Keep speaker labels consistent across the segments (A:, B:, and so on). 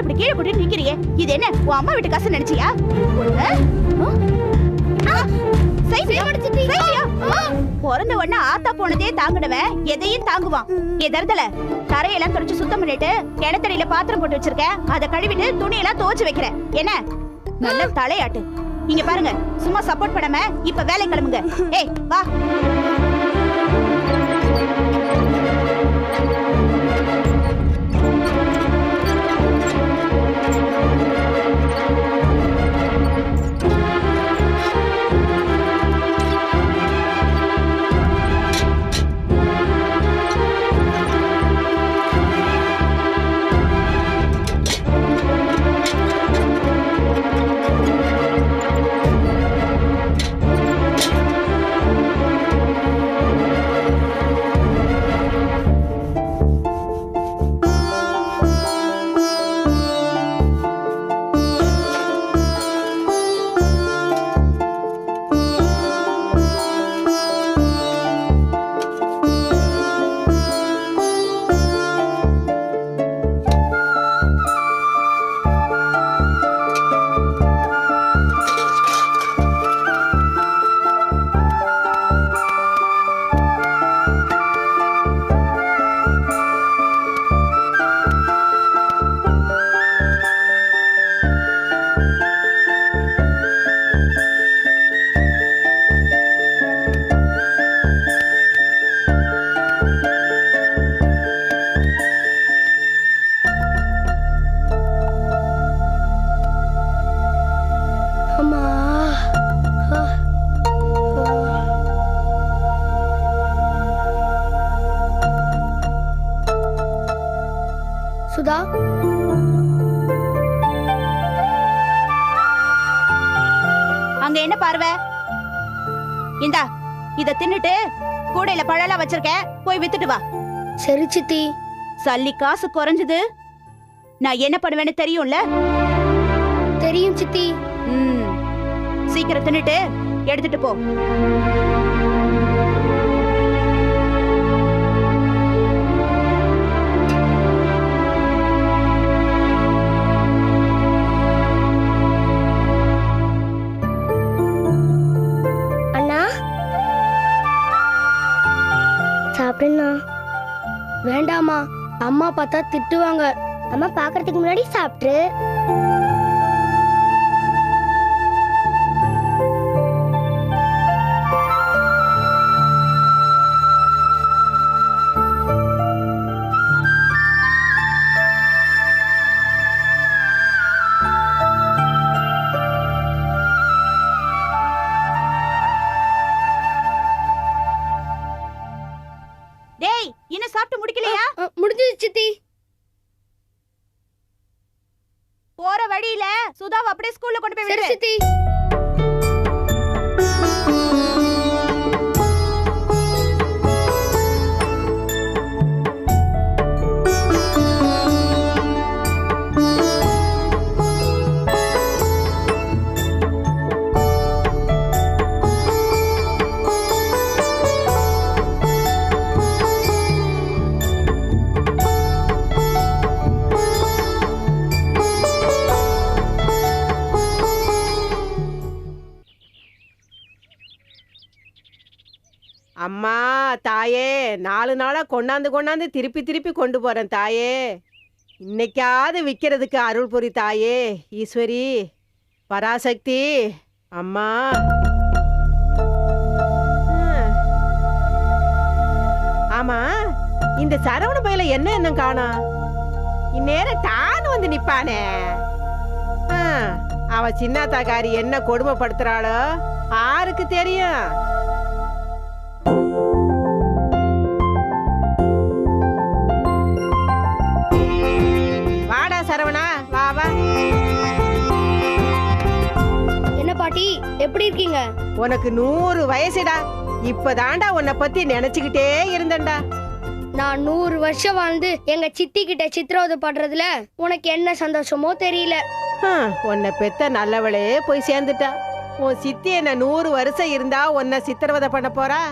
A: இப்படி கீழே போட்டு நிக்கிறியே? இது என்ன உன் அம்மா வீட்டு காசு நினைச்சியா? பிறந்த உடனே ஆத்தா போனதே தாங்கினவன் எதையும் தாங்குவான். எதர்தல தரையெல்லாம் தொடச்சு சுத்தம் பண்ணிட்டு கிணத்தடியில பாத்திரம் போட்டு வச்சிருக்கேன். அதை கழுவிட்டு துணியெல்லாம் துவைச்சு வைக்கிறேன். என்ன? நல்ல தலையாட்டு. இங்க பாருங்க சும்மா சப்போர்ட் பண்ணாம இப்ப வேலை கிளம்புங்க. ஏய் வா.
B: சுதா
A: அங்க என்ன பார்வை? இந்தா இத தின்னுட்டு கூடையில பழம்லாம் வச்சிருக்கேன். போய் வித்துட்டு வா.
B: சரி சித்தி.
A: சல்லி காசு குறைஞ்சது. நான் என்ன பண்ணுவேன்னு தெரியும்ல?
B: தெரியும் சித்தி.
A: சீக்கிரம் தின்னுட்டு எடுத்துட்டு போ.
B: பார்த்தா திட்டுவாங்க. அம்மா பாக்குறதுக்கு முன்னாடி சாப்பிட்டு
C: நாலு நாளாக கொண்டாந்து கொண்டாந்து திருப்பி திருப்பி கொண்டு போகிறேன் தாயே. இன்னைக்காவது விற்கிறதுக்கு அருள் புரி தாயே. ஈஸ்வரி பராசக்தி அம்மா. ஆமா இந்த சரவண பையில என்ன என்ன காணா? இந்நேரம் டான்னு வந்து நிப்பானே. அவன் அவ சின்னாத்தாக்காரி என்ன கொடுமைப்படுத்துறாளோ? ஆருக்கு தெரியும்.
B: பாட்டி எப்படி இருக்கீங்க?
C: உனக்கு நூறு வயசுடா. இப்பதான்டா உன்னை பத்தி நினைச்சுக்கிட்டே இருந்தேன்டா.
B: நான் நூறு வருஷம் வாழ்ந்து எங்க சித்தி கிட்ட சித்திரவதை படுறதுல உனக்கு என்ன சந்தோஷமோ தெரியல.
C: ஹம், உன்னை பெத்த நல்லவளே போய் சேர்ந்துட்டா. உன் சித்தி என்ன நூறு வருஷம் இருந்தா உன்னை சித்திரவதை பண்ண போறா?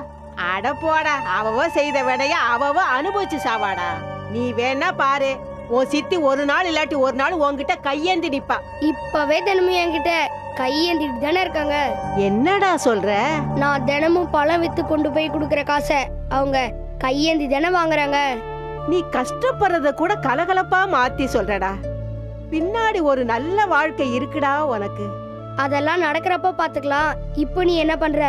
C: அட போடா அவவ செய்த விடைய அவவ அனுபவிச்சு சாவாடா. நீ வேணா பாரு உன் சித்தி ஒரு நாள் இல்லாட்டி ஒரு நாள் உன்கிட்ட கையேந்தி நிப்பா.
B: இப்பவே தினமும் என்கிட்ட கையேந்திட்டு தானே இருக்காங்க.
C: என்னடா சொல்ற?
B: நான் தினமும் பழம் வித்து கொண்டு போய் கொடுக்குற காசை அவங்க கையேந்தி தானே வாங்குறாங்க.
C: நீ கஷ்டப்படுறத கூட கலகலப்பா மாத்தி சொல்றடா. பின்னாடி ஒரு நல்ல வாழ்க்கை இருக்குடா உனக்கு.
B: அதெல்லாம் நடக்கிறப்ப பாத்துக்கலாம் இப்போ நீ என்ன பண்ற?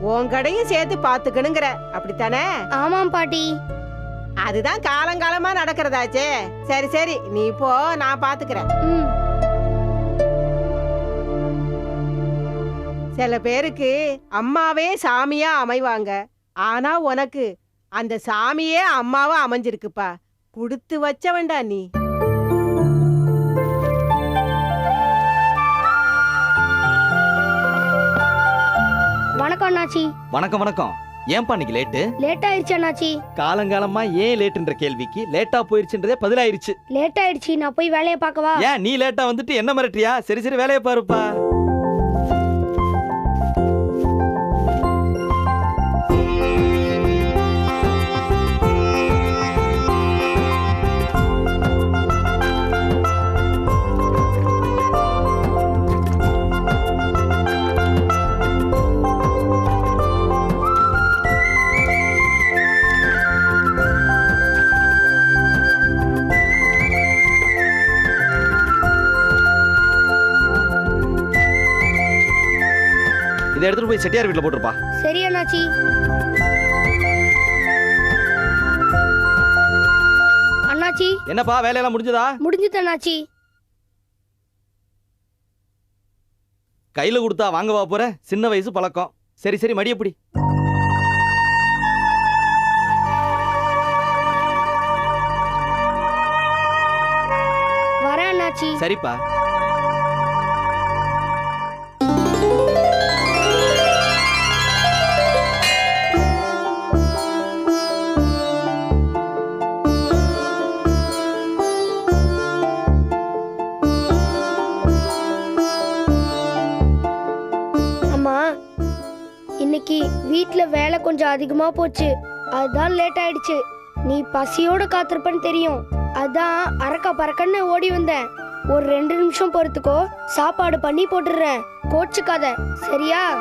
C: உன் கடையும் சேர்த்து பாத்துக்கணுங்கிற அப்படித்தானே?
B: ஆமாம் பாட்டி.
C: அதுதான் காலங்காலமா நடக்கிறதாச்சே. சரி சரி நீ போ நான் பாத்துக்கிறேன்
B: ம்.
C: சில பேருக்கு அம்மாவே சாமியா அமைவாங்க. ஆனா உனக்கு அந்த சாமியே அம்மாவா அமைஞ்சிருக்குப்பா. கொடுத்து வச்சவன்டா நீ.
B: வணக்கம் அண்ணாச்சி.
D: வணக்கம் வணக்கம். ஏன்பா இன்னைக்கு லேட்டு?
B: லேட் ஆயிடுச்சு அண்ணாச்சி.
D: காலங்காலமா ஏன் லேட்டுன்ற கேள்விக்கு லேட்டா போயிருச்சுன்றதே பதிலாயிருச்சு.
B: லேட் ஆயிடுச்சு நான் போய் வேலையை பார்க்கவா?
D: ஏன் நீ லேட்டா வந்துட்டு என்ன மிரட்டியா சரி சரி வேலையை பாருப்பா. போய் செட்டியார் வீட்டுல போட்டுருப்பா.
B: சரி அண்ணாச்சி. அண்ணாச்சி.
D: என்னப்பா வேலையெல்லாம் முடிஞ்சதா?
B: முடிஞ்சது அண்ணாச்சி.
D: கையில கொடுத்தா வாங்கவா போற சின்ன வயசு பழக்கம். சரி சரி மடியப்படி
B: வரேன் அண்ணாச்சி.
D: சரிப்பா.
B: கொஞ்சம் அதிகமா போச்சு. அதுதான் லேட் ஆயிடுச்சு. நீ பசியோட காத்திருப்பன்னு தெரியும். அதான் அறக்க பறக்கன்னு ஓடி வந்தேன். ஒரு ரெண்டு நிமிஷம் பொறுத்துக்கோ. சாப்பாடு பண்ணி போட்டுடுறேன். கோச்சுக்காத. சரியா?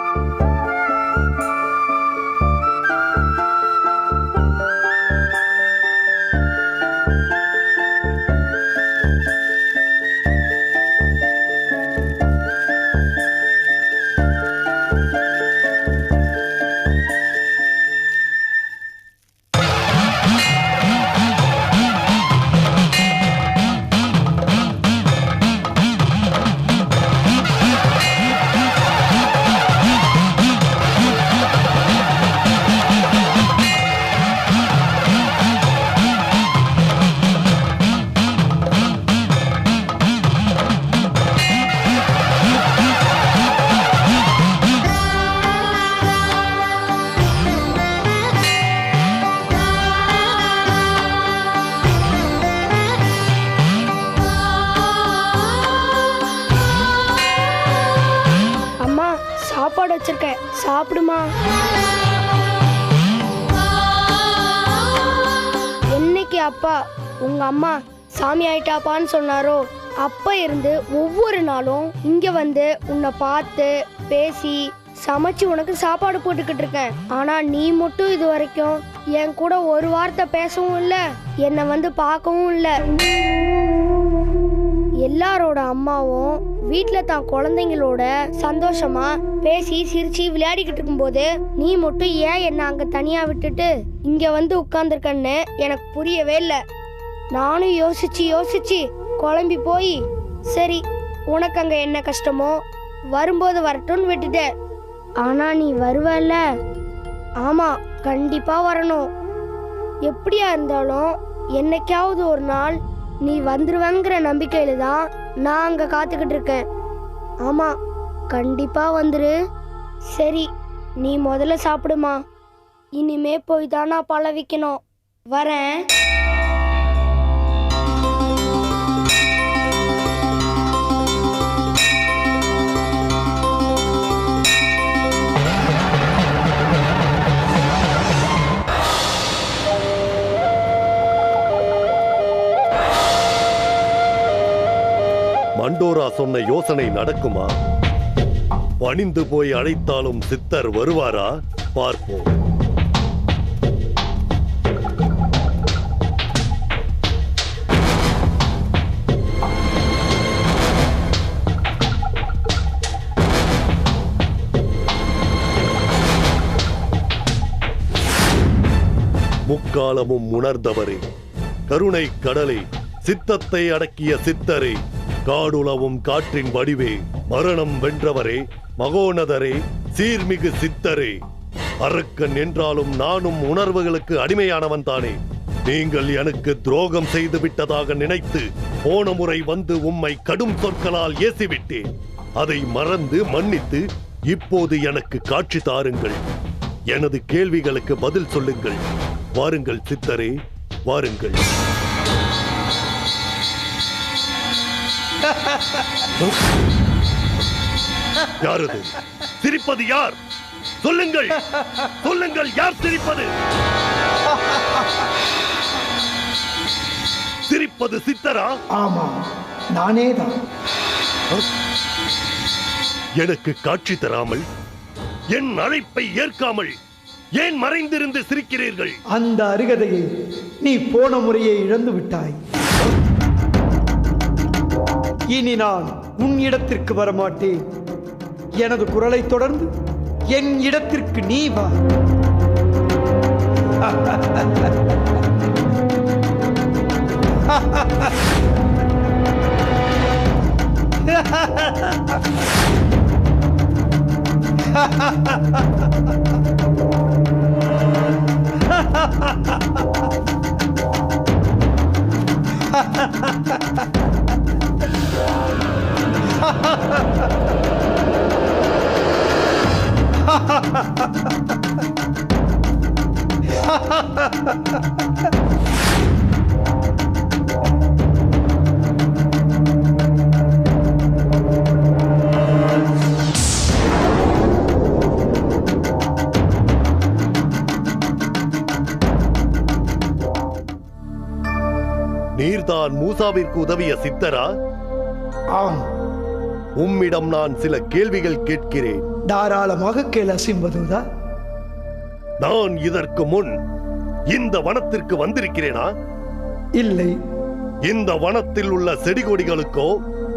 B: என்னைக்கு அப்பா உங்க அம்மா சாமி ஆயிட்டாப்பான்னு சொன்னாரோ அப்ப இருந்து ஒவ்வொரு நாளும் இங்க வந்து உன்னை பார்த்து பேசி சமைச்சு உனக்கு சாப்பாடு போட்டுக்கிட்டு இருக்கேன். ஆனா நீ மட்டும் இது வரைக்கும் என் கூட ஒரு வார்த்தை பேசவும் இல்லை என்னை வந்து பார்க்கவும் இல்லை. எல்லாரோட அம்மாவும் வீட்டில் தான் குழந்தைங்களோட சந்தோஷமா பேசி சிரிச்சு விளையாடிக்கிட்டு இருக்கும்போது நீ மட்டும் ஏன் என்னை அங்கே தனியாக விட்டுட்டு இங்கே வந்து உட்காந்துருக்கன்னு எனக்கு புரியவே இல்லை. நானும் யோசிச்சு யோசிச்சு குழம்பி போய் சரி உனக்கு அங்கே என்ன கஷ்டமோ வரும்போது வரட்டும்னு விட்டுட்டேன். ஆனால் நீ வருவல்ல. ஆமாம் கண்டிப்பாக வரணும். எப்படியா இருந்தாலும் என்னைக்காவது ஒரு நாள் நீ வந்துருவங்கிற நம்பிக்கையில் தான் நான் அங்கே காத்துக்கிட்டு இருக்கேன். ஆமாம் கண்டிப்பாக வந்துரு. சரி நீ முதல்ல சாப்பிடுமா. இனிமே போய் தானா நான் பழ வைக்கணும் வரேன்.
E: சொன்ன யோசனை நடக்குமா? பணிந்து போய் அழைத்தாலும் சித்தர் வருவாரா? பார்ப்போம். முக்காலமும் உணர்ந்தவரே. கருணை கடலை சித்தத்தை அடக்கிய சித்தரே. காடுலவும் காற்றின் வடிவே மரணம் வென்றவரே மகோனதரே சீர்மிகு சித்தரே. அரக்கன் என்றாலும் நானும் உணர்வுகளுக்கு அடிமையானவன் தானே. நீங்கள் எனக்கு துரோகம் செய்து விட்டதாக நினைத்து போன முறை வந்து உம்மை கடும் சொற்களால் ஏசிவிட்டேன். அதை மறந்து மன்னித்து இப்போது எனக்கு காட்சி தாருங்கள். எனது கேள்விகளுக்கு பதில் சொல்லுங்கள். வாருங்கள் சித்தரே வாருங்கள். யாரது? சிரிப்பது யார்? சொல்லுங்கள். சொல்லுங்கள் யார் சிரிப்பது? சிரிப்பது சித்தரா?
F: ஆமாம் நானே தான்
E: எனக்கு காட்சி தராமல் என் அழைப்பை ஏற்காமல் ஏன் மறைந்திருந்து சிரிக்கிறீர்கள்?
F: அந்த அருகதையை நீ போன முறையே இழந்து விட்டாய். இனி நான் உன் இடத்திற்கு வரமாட்டேன். எனது குரலை தொடர்ந்து என் இடத்திற்கு நீ வா.
E: நீர்தான் மூசாவிற்கு உதவிய சித்தரா?
F: ஆம்.
E: உம்மிடம் நான் சில கேள்விகள் கேட்கிறேன்.
F: தாராளமாக கேள் அசிம்பதுதா
E: நான் இதற்கு முன் இந்த வனத்திற்கு வந்திருக்கிறேனா?
F: இல்லை.
E: இந்த வனத்தில் உள்ள செடி கொடிகளுக்கோ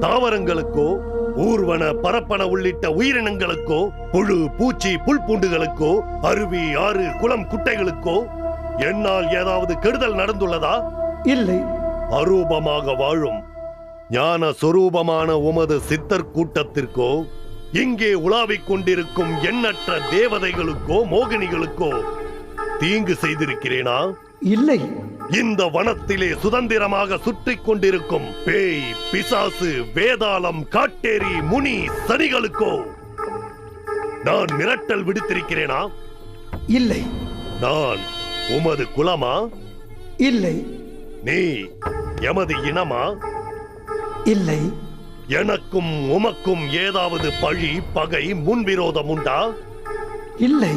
E: தாவரங்களுக்கோ ஊர்வன பரப்பன உள்ளிட்ட உயிரினங்களுக்கோ புழு பூச்சி புல் பூண்டுகளுக்கோ அருவி ஆறு குளம் குட்டைகளுக்கோ என்னால் ஏதாவது கெடுதல் நடந்துள்ளதா?
F: இல்லை.
E: அரூபமாக வாழும் ஞான சொரூபமான உமது சித்தர் கூட்டத்திற்கோ இங்கே உலாவிக் கொண்டிருக்கும் எண்ணற்ற தேவதைகளுக்கோ மோகினிகளுக்கோ தீங்கு செய்திருக்கிறேனா?
F: இல்லை.
E: இந்த வனத்திலே சுதந்திரமாக சுற்றிக் கொண்டிருக்கும் பேய் பிசாசு வேதாளம் காட்டேரி முனி சனிகளுக்கோ நான் மிரட்டல் விடுத்திருக்கிறேனா?
F: இல்லை.
E: நான் உமது குலமா?
F: இல்லை.
E: நீ எமது இனமா?
F: இல்லை.
E: எனக்கும் உமக்கும் ஏதாவது பழி பகை முன்விரோதம் உண்டா?
F: இல்லை.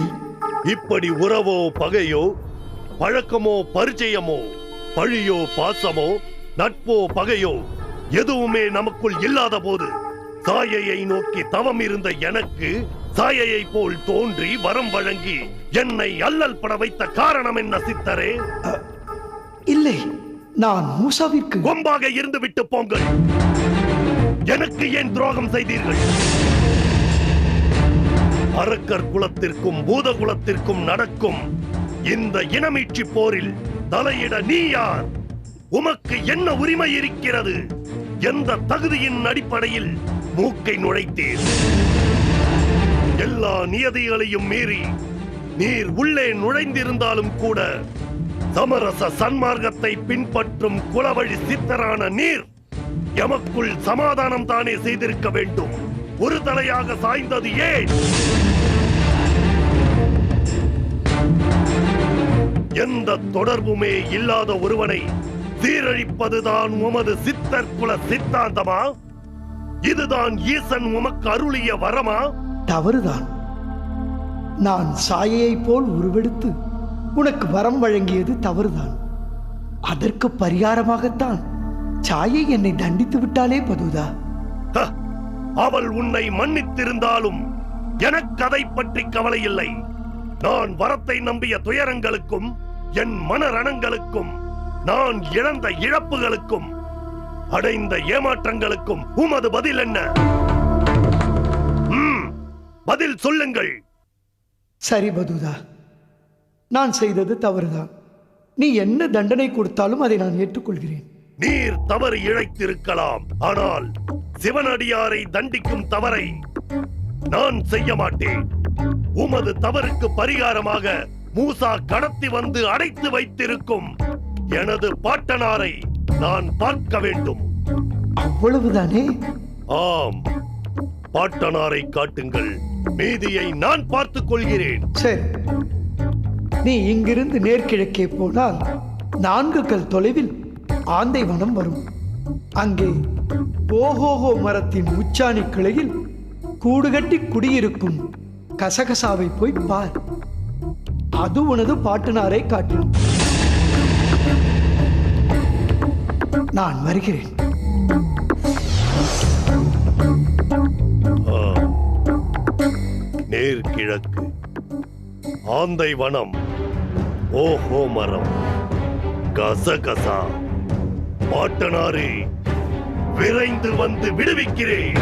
E: இப்படி உறவோ பகையோ பழக்கமோ பரிச்சயமோ பழியோ பாசமோ நட்போ பகையோ எதுவுமே நமக்குள் இல்லாத போது சாயையை நோக்கி தவம் இருந்த எனக்கு சாயையை போல் தோன்றி வரம் வழங்கி என்னை அல்லல் பட வைத்த காரணம் என்ன சித்தரே?
F: இல்லை. நான் மூசாவிற்கு
E: கொம்பாக இருந்து விட்டு போங்கள். எனக்கு ஏன் துரோகம் செய்தீர்கள்? அரக்கர் குலத்திற்கும் பூத குலத்திற்கும் நடக்கும் இந்த இனமீட்சி போரில் தலையிட நீ யார்? உமக்கு என்ன உரிமை இருக்கிறது? எந்த தகுதியின் அடிப்படையில் மூக்கை நுழைத்தீர்? எல்லா நியதிகளையும் மீறி நீர் உள்ளே நுழைந்திருந்தாலும் கூட சமரச சன்மார்க்கத்தை பின்பற்றும் குலவழி சித்தரான நீர் எமக்குள் சமாதானம் தானே செய்திருக்க வேண்டும். ஒரு தலையாக சாய்ந்தது ஏன்? எந்த தொடர்புமே இல்லாத ஒருவனை சீரழிப்பதுதான் உமது சித்தர் குல சித்தாந்தமா? இதுதான் ஈசன் உமக்கு அருளிய வரமா?
F: தவறுதான். நான் சாயையைப் போல் உருவெடுத்து உனக்கு வரம் வழங்கியது தவறுதான். அதற்கு பரிகாரமாகத்தான். சாயை என்னை தண்டித்து விட்டாலே பதுதா?
E: அவள் உன்னை மன்னித்திருந்தாலும் எனக்கு அதை பற்றி கவலை இல்லை நான் வரத்தை நம்பிய துயரங்களுக்கும் என் மனரணங்களுக்கும் நான் இழந்த இழப்புகளுக்கும் அடைந்த ஏமாற்றங்களுக்கும் உமது பதில் என்ன? பதில் சொல்லுங்கள்.
F: சரி பதுதா. நான் செய்தது தவறுதான். நீ என்ன தண்டனை கொடுத்தாலும் அதை நான் ஏற்றுக்கொள்கிறேன்.
E: நீர் தவறு இழைத்திருக்கலாம். ஆனால் சிவனடியாரை தண்டிக்கும் தவறை நான் செய்ய மாட்டேன். உமது தவறுக்கு பரிகாரமாக மூசா கடத்தி வந்து அடைத்து வைத்திருக்கும் எனது பாட்டனாரை நான் பார்க்க வேண்டும்.
F: அவ்வளவுதானே?
E: ஆம். பாட்டனாரை காட்டுங்கள். மீதியை நான் பார்த்துக் கொள்கிறேன்.
F: சரி. நீ இங்கிருந்து நேர்கிழக்கே போனால் நான்கு கல் தொலைவில் ஆந்தை வனம் வரும். அங்கே ஓஹோஹோ மரத்தின் உச்சாணி கிளையில் கூடுகட்டி குடியிருக்கும் கசகசாவை போய் பார். அது உனது பாட்டுனாரை காட்டும் நான் வருகிறேன்.
E: நேர்கிழக்கு. ஆந்தை வனம். ஓஹோ மரம் கசகசா. பாட்டனாரே விரைந்து வந்து விடுவிக்கிறேன்.